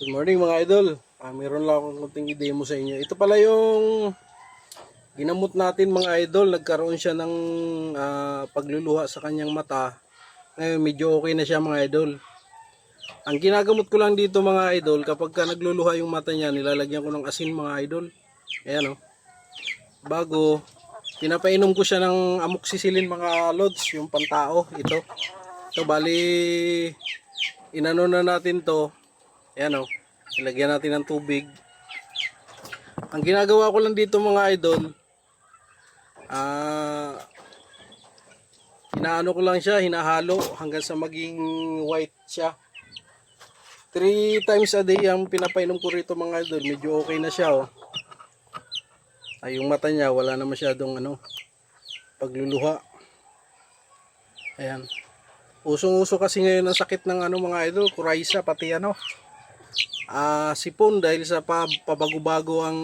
Good morning mga idol. Ah, meron lang akong kunting i-demo sa inyo. Ito pala yung ginamot natin mga idol. Nagkaroon siya ng ah, pagluluha sa kanyang mata. Ngayon medyo okay na siya mga idol. Ang ginagamot ko lang dito mga idol, kapag ka nagluluha yung mata niya, nilalagyan ko ng asin mga idol. Ayan o. Bago, pinapainom ko siya ng amoxicillin mga lods, yung pantao, ito. So bali, inano na natin to. Ayan o. Ilagyan natin ng tubig. Ang ginagawa ko lang dito mga idol, ah, inaano ko lang siya, hinahalo hanggang sa maging white siya. Three times a day ang pinapainom ko rito mga idol. Medyo okay na siya oh. Ay, yung mata niya wala na masyadong ano, pagluluha. Ayan. Usong-uso kasi ngayon ang sakit ng ano mga idol, kuraysa pati ano. Ah, sipon dahil sa pa, pabago-bago ang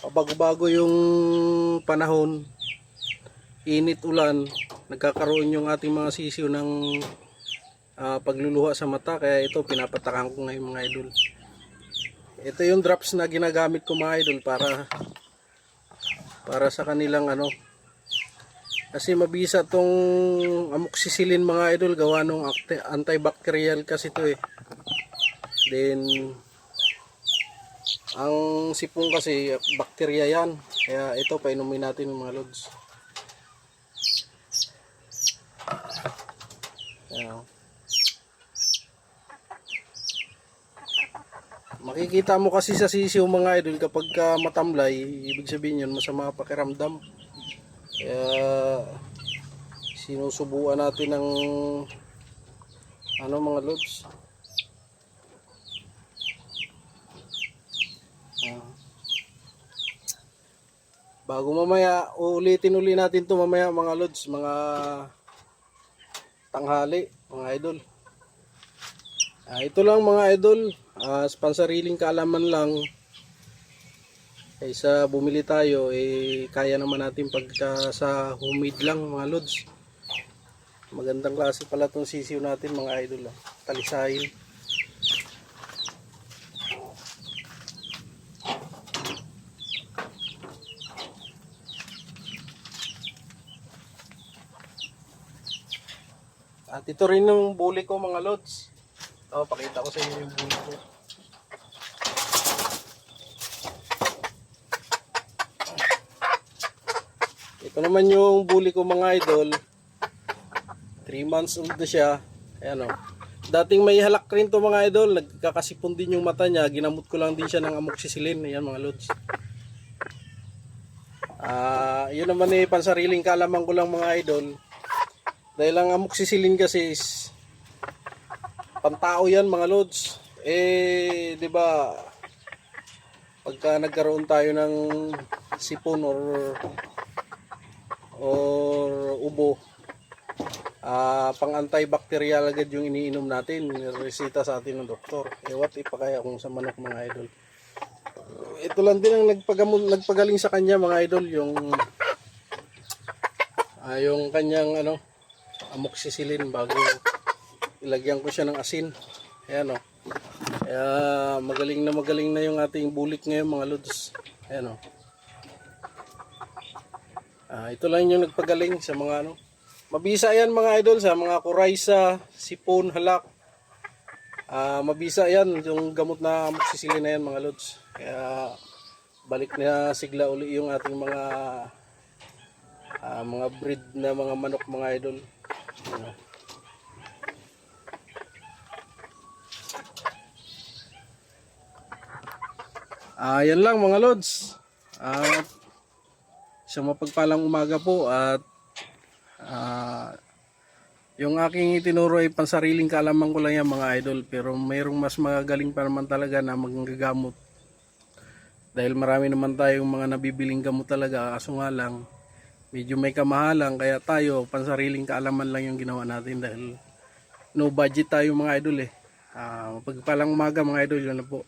pabago-bago yung panahon. Init ulan, nagkakaroon yung ating mga sisiyo ng ah, pagluluha sa mata kaya ito pinapatakan ko ngayon mga idol. Ito yung drops na ginagamit ko mga idol para para sa kanilang ano kasi mabisa tong amoxicillin mga idol gawa nung antibacterial kasi to eh. Then ang sipong kasi bakterya yan. Kaya ito painumin natin mga lods. Ayan. Makikita mo kasi sa sisiw mga idol kapag ka matamlay, ibig sabihin yun masama pakiramdam. Kaya sinusubuan natin ng ano mga lods. Bago mamaya, uulitin uli natin to mamaya mga lods, mga tanghali, mga idol. Ah, ito lang mga idol, uh, pansariling kaalaman lang. Kaysa bumili tayo, eh kaya naman natin pagka sa homemade lang mga lods. Magandang klase pala tong sisiw natin mga idol. Ah. Talisayin. At ito rin yung buli ko mga lods. Ito, pakita ko sa inyo yung buli ko. Ito naman yung buli ko mga idol. 3 months old na siya. Ayan o. Dating may halak rin to mga idol. Nagkakasipon din yung mata niya. Ginamot ko lang din siya ng amoxicillin. Ayan mga lods. Ah, yun naman eh pansariling kalaman ko lang mga idol. Dahil ang amoxicillin kasi is pantao yan mga lods. Eh, 'di ba? Pagka nagkaroon tayo ng sipon or or ubo, ah pang antibacterial agad yung iniinom natin, resita sa atin ng doktor. Eh what if pa kaya kung sa manok mga idol? Ito lang din ang nagpagamot, nagpagaling sa kanya mga idol, yung ah, yung kanyang ano, amoxicillin bago ilagyan ko siya ng asin. Ayan o. Kaya magaling na magaling na yung ating bulik ngayon mga lods. Ayan o. Ah, ito lang yung nagpagaling sa mga ano. Mabisa yan mga idol sa mga kuraysa, sipon, halak. Ah, mabisa yan yung gamot na amoxicillin na yan mga lods. Kaya balik na sigla uli yung ating mga ah, mga breed na mga manok mga idol. Ah, yan lang mga lods. At isang mapagpalang umaga po at ah, yung aking itinuro ay pansariling kaalaman ko lang yan mga idol pero mayroong mas magagaling pa naman talaga na magagamot dahil marami naman tayong mga nabibiling gamot talaga kaso nga lang medyo may kamahalan kaya tayo pansariling kaalaman lang yung ginawa natin dahil no budget tayo mga idol eh. Ah, mapagpalang umaga mga idol yun na po